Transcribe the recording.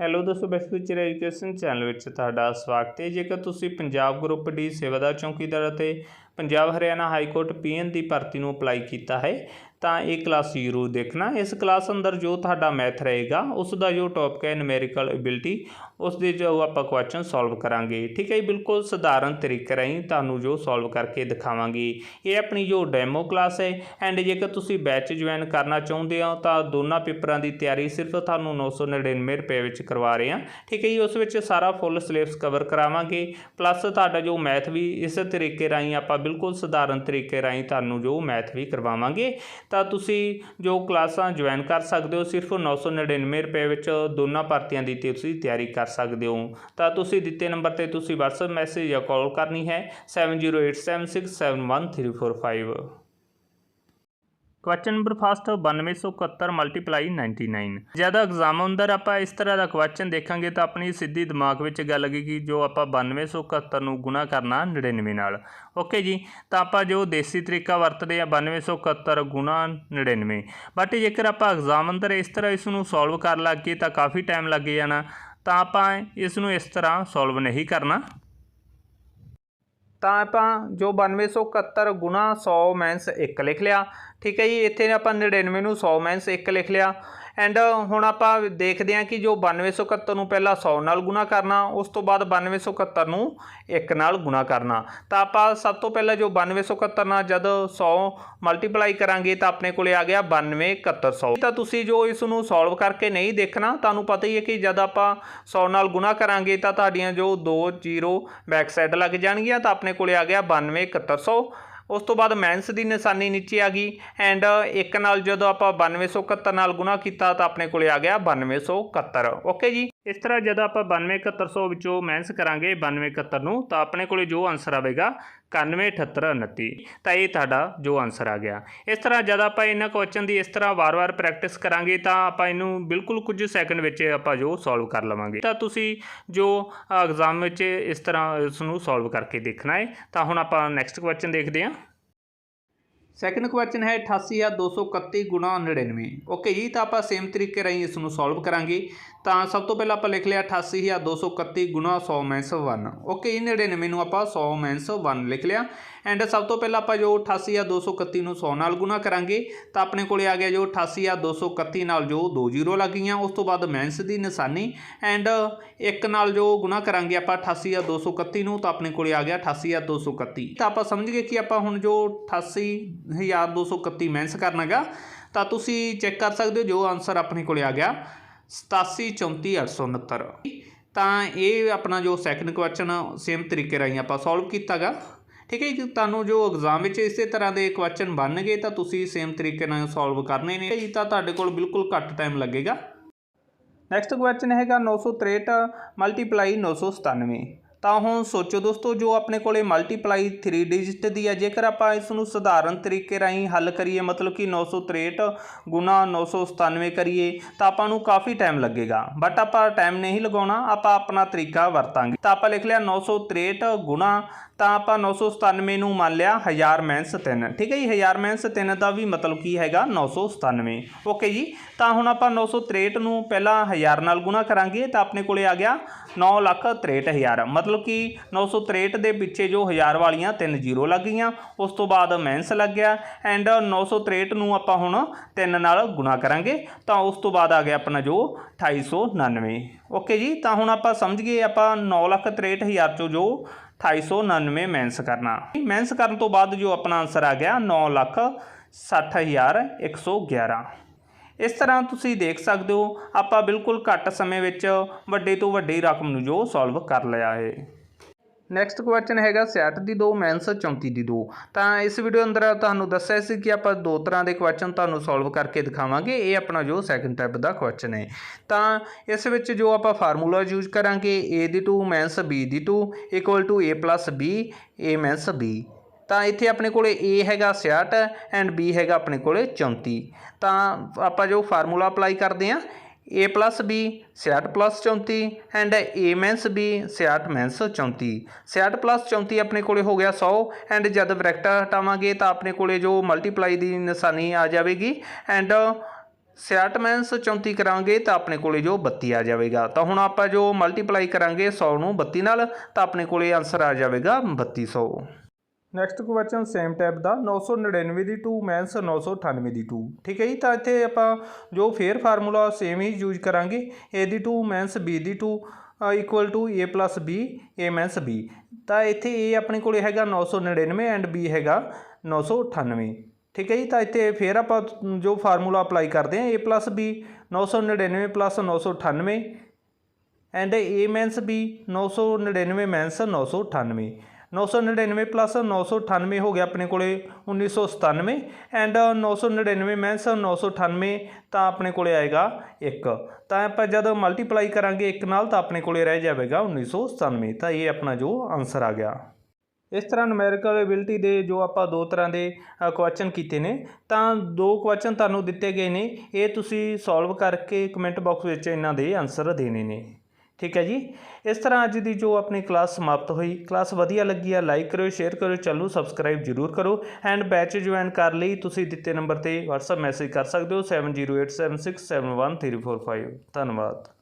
Hello ਦੋਸਤੋ best future education channel ਵਿੱਚ। ਤੁਹਾਡਾ ਸਵਾਗਤ ਹੈ। ਜੇਕਰ ਤੁਸੀਂ ਪੰਜਾਬ ਗਰੁੱਪ ਡੀ ਸੇਵਾਦਾਰ ਚੌਕੀਦਾਰ ਅਤੇ Punjab Haryana high court peon ਦੀ ਭਰਤੀ ਨੂੰ ਅਪਲਾਈ ਕੀਤਾ ਹੈ ਤਾਂ ਇਹ ਕਲਾਸ ਜ਼ਰੂਰ ਦੇਖਣਾ। ਇਸ ਕਲਾਸ ਅੰਦਰ ਜੋ ਤੁਹਾਡਾ ਮੈਥ ਰਹੇਗਾ ਉਸ ਦਾ ਜੋ ਟੌਪਿਕ ਹੈ ਨੂਮੈਰੀਕਲ ਐਬਿਲਿਟੀ ਉਸ ਦੇ ਜੋ ਆਪਾਂ ਕੁਐਸਚਨ ਸੋਲਵ ਕਰਾਂਗੇ। ਠੀਕ ਹੈ ਜੀ? ਬਿਲਕੁਲ ਸਧਾਰਨ ਤਰੀਕੇ ਰਾਹੀਂ ਤੁਹਾਨੂੰ ਜੋ ਸੋਲਵ ਕਰਕੇ ਦਿਖਾਵਾਂਗੇ। ਇਹ ਆਪਣੀ ਜੋ ਡੈਮੋ ਕਲਾਸ ਹੈ ਐਂਡ ਜੇਕਰ ਤੁਸੀਂ ਬੈਚ ਜੁਆਇਨ ਕਰਨਾ ਚਾਹੁੰਦੇ ਹੋ, ਤਾਂ ਦੋਨਾਂ ਪੇਪਰਾਂ ਦੀ ਤਿਆਰੀ ਸਿਰਫ ਤੁਹਾਨੂੰ 999 ਰੁਪਏ ਵਿੱਚ ਕਰਵਾ ਰਹੇ ਹਾਂ। ਠੀਕ ਹੈ ਜੀ? ਉਸ ਵਿੱਚ ਸਾਰਾ ਫੁੱਲ ਸਿਲੇਬਸ ਕਵਰ ਕਰਾਵਾਂਗੇ। ਪਲੱਸ ਤੁਹਾਡਾ ਜੋ ਮੈਥ ਵੀ ਇਸੇ ਤਰੀਕੇ ਰਾਹੀਂ ਆਪਾਂ ਬਿਲਕੁਲ ਸਧਾਰਨ ਤਰੀਕੇ ਰਾਹੀਂ ਤੁਹਾਨੂੰ ਜੋ ਮੈਥ ਵੀ ਕਰਵਾਵਾਂਗੇ। ਤਾਂ ਤੁਸੀਂ ਜੋ ਕਲਾਸਾਂ ਜੁਆਇਨ ਕਰ ਸਕਦੇ ਹੋ, ਸਿਰਫ 999 ਰੁਪਏ ਵਿੱਚ ਦੋਨਾਂ ਭਰਤੀਆਂ ਦੀ ਤੁਸੀਂ ਤਿਆਰੀ ਕਰ ਸਕਦੇ ਹੋ। ਤਾਂ ਤੁਸੀਂ ਦਿੱਤੇ ਨੰਬਰ ਤੇ ਤੁਸੀਂ WhatsApp ਮੈਸੇਜ ਜਾਂ ਕਾਲ ਕਰਨੀ ਹੈ 7087671345 ਕੁਐਸਚਨ ਨੰਬਰ ਫਸਟ 9271 ਮਲਟੀਪਲਾਈ 99 ਜ਼ਿਆਦਾ ਐਗਜ਼ਾਮ ਅੰਦਰ ਆਪਾਂ ਇਸ ਤਰ੍ਹਾਂ ਦਾ ਕੁਐਸਚਨ ਦੇਖਾਂਗੇ ਤਾਂ ਆਪਣੀ ਸਿੱਧੀ ਦਿਮਾਗ ਵਿੱਚ ਗੱਲ ਆਏਗੀ ਜੋ ਆਪਾਂ 9271 ਨੂੰ ਗੁਣਾ ਕਰਨਾ 99 ਨਾਲ ਓਕੇ ਜੀ ਤਾਂ ਆਪਾਂ ਜੋ ਦੇਸੀ ਤਰੀਕਾ ਵਰਤਦੇ ਆ 9271 ਗੁਣਾ 99 ਬਟ ਜੇਕਰ ਆਪਾਂ ਐਗਜ਼ਾਮ ਅੰਦਰ ਇਸ ਤਰ੍ਹਾਂ ਇਸ ਨੂੰ ਸੋਲਵ ਕਰਨ ਲੱਗੇ ਤਾਂ ਕਾਫੀ ਟਾਈਮ ਲੱਗ ਜਾਣਾ ਤਾਂ ਆਪਾਂ ਇਸ ਨੂੰ ਇਸ ਤਰ੍ਹਾਂ ਸੋਲਵ ਨਹੀਂ ਕਰਨਾ ਤਾਂ ਆਪਾਂ ਜੋ 9271 ਗੁਣਾ 100 ਮਾਈਨਸ 1 ਲਿਖ ਲਿਆ। ਠੀਕ ਹੈ ਜੀ, ਇੱਥੇ ਆਪਾਂ 99 ਨੂੰ 100 ਮਾਈਨਸ 1 ਲਿਖ ਲਿਆ। ਐਂਡ uh, ਹੁਣ ਆਪਾਂ ਦੇਖਦੇ ਹਾਂ ਕਿ ਜੋ 9271 ਨੂੰ ਪਹਿਲਾਂ 100 ਨਾਲ ਗੁਣਾ ਕਰਨਾ, ਉਸ ਤੋਂ ਬਾਅਦ 9271 ਨੂੰ 1 ਨਾਲ ਗੁਣਾ ਕਰਨਾ। ਤਾਂ ਆਪਾਂ ਸਭ ਤੋਂ ਪਹਿਲਾਂ ਜੋ 9271 ਨਾਲ ਜਦ 100 ਮਲਟੀਪਲਾਈ ਕਰਾਂਗੇ ਤਾਂ ਆਪਣੇ ਕੋਲੇ ਆ ਗਿਆ 927100 ਤਾਂ ਤੁਸੀਂ ਜੋ ਇਸ ਨੂੰ ਸੋਲਵ ਕਰਕੇ ਨਹੀਂ ਦੇਖਣਾ, ਤੁਹਾਨੂੰ ਪਤਾ ਹੀ ਹੈ ਕਿ ਜਦ ਆਪਾਂ 100 ਨਾਲ ਗੁਣਾ ਕਰਾਂਗੇ ਤਾਂ ਤੁਹਾਡੀਆਂ ਜੋ 2 ਜ਼ੀਰੋ ਬੈਕ ਸਾਈਡ ਲੱਗ ਜਾਣਗੀਆਂ, ਤਾਂ ਆਪਣੇ ਕੋਲੇ ਆ ਗਿਆ 927100 ਉਸ ਤੋਂ ਬਾਅਦ ਮਾਈਨਸ ਦੀ ਨਿਸ਼ਾਨੀ ਨੀਚੇ ਆ ਗਈ ਐਂਡ ਇੱਕ ਨਾਲ ਜਦੋਂ ਆਪਾਂ 9271 ਨਾਲ ਗੁਣਾ ਕੀਤਾ ਤਾਂ ਆਪਣੇ ਕੋਲੇ ਆ ਗਿਆ 9271 ਓਕੇ ਜੀ? ਇਸ ਤਰ੍ਹਾਂ ਜਦੋਂ ਆਪਾਂ 92700 ਵਿੱਚੋਂ ਮੈਨਸ ਕਰਾਂਗੇ 9271 ਨੂੰ, ਤਾਂ ਆਪਣੇ ਕੋਲੇ ਜੋ ਆਨਸਰ ਆਵੇਗਾ 917829 ਤਾਂ ਇਹ ਤੁਹਾਡਾ ਜੋ ਆਨਸਰ ਆ ਗਿਆ। ਇਸ ਤਰ੍ਹਾਂ ਜਦ ਆਪਾਂ ਇਹਨਾਂ ਕੁਐਸਚਨ ਦੀ ਇਸ ਤਰ੍ਹਾਂ ਵਾਰ-ਵਾਰ ਪ੍ਰੈਕਟਿਸ ਕਰਾਂਗੇ, ਤਾਂ ਆਪਾਂ ਇਹਨੂੰ ਬਿਲਕੁਲ ਕੁਝ ਸੈਕਿੰਡ ਵਿੱਚ ਆਪਾਂ ਜੋ ਸੋਲਵ ਕਰ ਲਵਾਂਗੇ। ਤਾਂ ਤੁਸੀਂ ਜੋ ਐਗਜ਼ਾਮ ਵਿੱਚ ਇਸ ਤਰ੍ਹਾਂ ਇਸ ਨੂੰ ਸੋਲਵ ਕਰਕੇ ਦੇਖਣਾ ਹੈ, ਤਾਂ ਹੁਣ ਆਪਾਂ ਨੈਕਸਟ ਕੁਐਸਚਨ ਦੇਖਦੇ ਹਾਂ। ਸੈਕਿੰਡ ਕੁਐਸਚਨ ਹੈ 88231 ਗੁਣਾ 99 ਓਕੇ ਜੀ, ਤਾਂ ਆਪਾਂ ਸੇਮ ਤਰੀਕੇ ਰਾਹੀਂ ਇਸ ਨੂੰ ਸੋਲਵ ਕਰਾਂਗੇ। ਤਾਂ ਸਭ ਤੋਂ ਪਹਿਲਾਂ ਆਪਾਂ ਲਿਖ ਲਿਆ 88231 ਗੁਣਾ 100 ਮਾਈਨਸ 1 ਓਕੇ ਜੀ 99 ਨੂੰ ਆਪਾਂ 100 ਮਾਈਨਸ 1 ਲਿਖ ਲਿਆ। ਐਂਡ ਸਭ ਤੋਂ ਪਹਿਲਾਂ ਆਪਾਂ ਜੋ 88231 ਨੂੰ 100 ਨਾਲ ਗੁਣਾ ਕਰਾਂਗੇ, ਤਾਂ ਆਪਣੇ ਕੋਲੇ ਆ ਗਿਆ ਜੋ 88231 ਨਾਲ ਜੋ ਦੋ ਜ਼ੀਰੋ ਲੱਗ ਗਈਆਂ, ਉਸ ਤੋਂ ਬਾਅਦ ਮੈਂਸ ਦੀ ਨਿਸ਼ਾਨੀ। ਐਂਡ ਇੱਕ ਨਾਲ ਜੋ ਗੁਣਾ ਕਰਾਂਗੇ ਆਪਾਂ 88231 ਨੂੰ, ਤਾਂ ਆਪਣੇ ਕੋਲੇ ਆ ਗਿਆ 88231 ਤਾਂ ਆਪਾਂ ਸਮਝ ਗਏ ਕਿ ਆਪਾਂ ਹੁਣ ਜੋ 88231 ਮਾਈਨਸ ਕਰਨਾਗਾ, ਤਾਂ ਤੁਸੀਂ ਚੈੱਕ ਕਰ ਸਕਦੇ ਹੋ ਜੋ ਆਨਸਰ ਆਪਣੇ ਕੋਲੇ ਆ ਗਿਆ। 8734 ਤਾਂ ਇਹ ਆਪਣਾ ਜੋ ਸੈਕੰਡ ਕੁਐਸਚਨ ਸੇਮ ਤਰੀਕੇ ਰਾਹੀਂ ਆਪਾਂ ਸੋਲਵ ਕੀਤਾਗਾ। ਠੀਕ ਹੈ ਜੀ, ਤੁਹਾਨੂੰ ਜੋ ਐਗਜ਼ਾਮ ਵਿੱਚ ਇਸੇ ਤਰ੍ਹਾਂ ਦੇ ਕੁਐਸਚਨ ਬਣਨਗੇ, ਤਾਂ ਤੁਸੀਂ ਸੇਮ ਤਰੀਕੇ ਨਾਲ ਸੋਲਵ ਕਰਨੇ ਨੇ। ਜੀ, ਤਾਂ ਤੁਹਾਡੇ ਕੋਲ ਬਿਲਕੁਲ ਘੱਟ ਟਾਈਮ ਲੱਗੇਗਾ। ਨੈਕਸਟ ਕੁਐਸਚਨ ਹੈਗਾ 963 ਮਲਟੀਪਲਾਈ 997 ਤਾਂ ਹੁਣ ਸੋਚੋ ਦੋਸਤੋ, ਜੋ ਆਪਣੇ ਕੋਲੇ ਮਲਟੀਪਲਾਈ 3 ਡਿਜਿਟ ਦੀ ਹੈ, ਜੇਕਰ ਆਪਾਂ ਇਸ ਨੂੰ ਸਧਾਰਨ ਤਰੀਕੇ ਰਾਹੀਂ ਹੱਲ ਕਰੀਏ, ਮਤਲਬ ਕਿ 963 ਗੁਣਾ 997 ਕਰੀਏ, ਤਾਂ ਆਪਾਂ ਨੂੰ ਕਾਫੀ ਟਾਈਮ ਲੱਗੇਗਾ। ਬਟ ਆਪਾਂ ਟਾਈਮ ਨਹੀਂ ਲਗਾਉਣਾ, ਆਪਾਂ ਆਪਣਾ ਤਰੀਕਾ ਵਰਤਾਂਗੇ। ਤਾਂ ਆਪਾਂ ਲਿਖ ਲਿਆ 963 ਗੁਣਾ, ਤਾਂ ਆਪਾਂ 997 ਨੂੰ ਮੰਨ ਲਿਆ 1000 ਮਾਈਨਸ 3 ਠੀਕ ਹੈ ਜੀ 1000 ਮਾਈਨਸ 3 ਦਾ ਵੀ ਮਤਲਬ ਕੀ ਹੈਗਾ? 997 ਓਕੇ ਜੀ, ਤਾਂ ਹੁਣ ਆਪਾਂ 963 ਨੂੰ ਪਹਿਲਾਂ 1000 ਨਾਲ ਗੁਣਾ ਕਰਾਂਗੇ, ਤਾਂ ਆਪਣੇ ਕੋਲੇ ਆ ਗਿਆ 963000 ਮਤਲਬ ਮਤਲਬ ਕਿ 963 ਦੇ ਪਿੱਛੇ ਜੋ 1000 ਵਾਲੀਆਂ ਤਿੰਨ ਜ਼ੀਰੋ ਲੱਗ ਗਈਆਂ, ਉਸ ਤੋਂ ਬਾਅਦ ਮਾਈਨਸ ਲੱਗ ਗਿਆ ਐਂਡ 963 ਨੂੰ ਆਪਾਂ ਹੁਣ 3 ਨਾਲ ਗੁਣਾ ਕਰਾਂਗੇ, ਤਾਂ ਉਸ ਤੋਂ ਬਾਅਦ ਆ ਗਿਆ ਆਪਣਾ ਜੋ 2899 ਓਕੇ ਜੀ, ਤਾਂ ਹੁਣ ਆਪਾਂ ਸਮਝ ਗਏ ਆਪਾਂ 963000 ਚੋਂ ਜੋ 2899 ਮੈਂਸ ਕਰਨਾ। ਮੈਂਸ ਕਰਨ ਤੋਂ ਬਾਅਦ ਜੋ ਆਪਣਾ ਆਨਸਰ ਆ ਗਿਆ 960111 ਇਸ ਤਰ੍ਹਾਂ ਤੁਸੀਂ ਦੇਖ ਸਕਦੇ ਹੋ, ਆਪਾਂ ਬਿਲਕੁਲ ਘੱਟ ਸਮੇਂ ਵਿੱਚ ਵੱਡੇ ਤੋਂ ਵੱਡੀ ਰਕਮ ਨੂੰ ਜੋ ਸੋਲਵ ਕਰ ਲਿਆ ਹੈ। ਨੈਕਸਟ ਕੁਐਸਚਨ ਹੈਗਾ 66 ਦੀ 2 ਮਾਈਨਸ 34 ਦੀ 2 ਤਾਂ ਇਸ ਵੀਡੀਓ ਅੰਦਰ ਤੁਹਾਨੂੰ ਦੱਸਿਆ ਸੀ ਕਿ ਆਪਾਂ ਦੋ ਤਰ੍ਹਾਂ ਦੇ ਕੁਐਸਚਨ ਤੁਹਾਨੂੰ ਸੋਲਵ ਕਰਕੇ ਦਿਖਾਵਾਂਗੇ, ਇਹ ਆਪਣਾ ਜੋ ਸੈਕੰਡ ਟਾਈਪ ਦਾ ਕੁਐਸਚਨ ਹੈ। ਤਾਂ ਇਸ ਵਿੱਚ ਜੋ ਆਪਾਂ ਫਾਰਮੂਲਾ ਯੂਜ਼ ਕਰਾਂਗੇ, a ਦੀ 2 ਮਾਈਨਸ b ਦੀ 2 equal to a b, a minus b ਤਾਂ ਇੱਥੇ ਆਪਣੇ ਕੋਲੇ a ਹੈਗਾ 66 ਐਂਡ b ਹੈਗਾ ਆਪਣੇ ਕੋਲੇ 34 ਤਾਂ ਆਪਾਂ ਜੋ ਫਾਰਮੂਲਾ ਅਪਲਾਈ ਕਰਦੇ ਹਾਂ, a plus b 66 plus 34 and a minus b 66 minus 34 66 plus 34 ਆਪਣੇ ਕੋਲੇ ਹੋ ਗਿਆ 100 ਐਂਡ ਜਦ ਬ੍ਰੈਕਟ ਹਟਾਵਾਂਗੇ ਤਾਂ ਆਪਣੇ ਕੋਲੇ ਜੋ ਮਲਟੀਪਲਾਈ ਦੀ ਨਿਸ਼ਾਨੀ ਆ ਜਾਵੇਗੀ ਐਂਡ 66 ਮਾਈਨਸ 34 ਕਰਾਂਗੇ ਤਾਂ ਆਪਣੇ ਕੋਲੇ ਜੋ 32 ਆ ਜਾਵੇਗਾ। ਤਾਂ ਹੁਣ ਆਪਾਂ ਜੋ ਮਲਟੀਪਲਾਈ ਕਰਾਂਗੇ 100 ਨੂੰ 32 ਨਾਲ ਤਾਂ ਆਪਣੇ ਕੋਲੇ ਆਨਸਰ ਆ ਜਾਵੇਗਾ 3200 ਨੈਕਸਟ ਕੁਐਸਚਨ ਸੇਮ ਟਾਈਪ ਦਾ। 999 ਦੀ 2 ਮਾਈਨਸ 998 ਦੀ 2 ਠੀਕ ਹੈ ਜੀ? ਤਾਂ ਇੱਥੇ ਆਪਾਂ ਜੋ ਫੇਅਰ ਫਾਰਮੂਲਾ ਸੇਮ ਹੀ ਯੂਜ਼ ਕਰਾਂਗੇ। A ਦੀ 2 ਮਾਈਨਸ b ਦੀ 2 equal to a plus b, a minus b ਤਾਂ ਇੱਥੇ a ਆਪਣੇ ਕੋਲੇ ਹੈਗਾ 999 ਐਂਡ b ਹੈਗਾ 998 ਠੀਕ ਹੈ ਜੀ? ਤਾਂ ਇੱਥੇ ਫਿਰ ਆਪਾਂ ਜੋ ਫਾਰਮੂਲਾ ਅਪਲਾਈ ਕਰਦੇ ਹਾਂ, a plus b 999 plus 998 and a minus b 999 minus 998 999 plus 998 ਹੋ ਗਿਆ ਆਪਣੇ ਕੋਲੇ 1997 ਐਂਡ 999 ਮਾਈਨਸ 998 ਤਾਂ ਆਪਣੇ ਕੋਲੇ ਆਏਗਾ 1 ਤਾਂ ਆਪਾਂ ਜਦ ਮਲਟੀਪਲਾਈ ਕਰਾਂਗੇ 1 ਨਾਲ ਤਾਂ ਆਪਣੇ ਕੋਲੇ ਰਹਿ ਜਾਵੇਗਾ 1997 ਤਾਂ ਇਹ ਆਪਣਾ ਜੋ ਆਨਸਰ ਆ ਗਿਆ। ਇਸ ਤਰ੍ਹਾਂ ਨੂਮੈਰੀਕਲ ਐਬਿਲਿਟੀ ਦੇ ਜੋ ਆਪਾਂ ਦੋ ਤਰ੍ਹਾਂ ਦੇ ਕੁਐਸਚਨ ਕੀਤੇ ਨੇ, ਤਾਂ ਦੋ ਕੁਐਸਚਨ ਤੁਹਾਨੂੰ ਦਿੱਤੇ ਗਏ ਨੇ। ਇਹ ਤੁਸੀਂ ਸੋਲਵ ਕਰਕੇ ਕਮੈਂਟ ਬਾਕਸ ਵਿੱਚ ਇਹਨਾਂ ਦੇ ਆਨਸਰ ਦੇਣੇ ਨੇ। ਠੀਕ ਹੈ ਜੀ। ਇਸ ਤਰ੍ਹਾਂ ਅੱਜ ਦੀ ਜੋ ਆਪਣੀ ਕਲਾਸ ਸਮਾਪਤ ਹੋਈ, ਕਲਾਸ ਵਧੀਆ ਲੱਗੀ ਆ ਲਾਈਕ ਕਰਿਓ ਸ਼ੇਅਰ ਕਰਿਓ, ਚੈਨਲ ਨੂੰ ਸਬਸਕ੍ਰਾਈਬ ਜਰੂਰ ਕਰੋ ਐਂਡ ਬੈਚ ਜੁਆਇਨ ਕਰ ਲਈ, ਤੁਸੀਂ ਦਿੱਤੇ ਨੰਬਰ ਤੇ WhatsApp ਮੈਸੇਜ ਕਰ ਸਕਦੇ ਹੋ 7087671345 ਧੰਨਵਾਦ।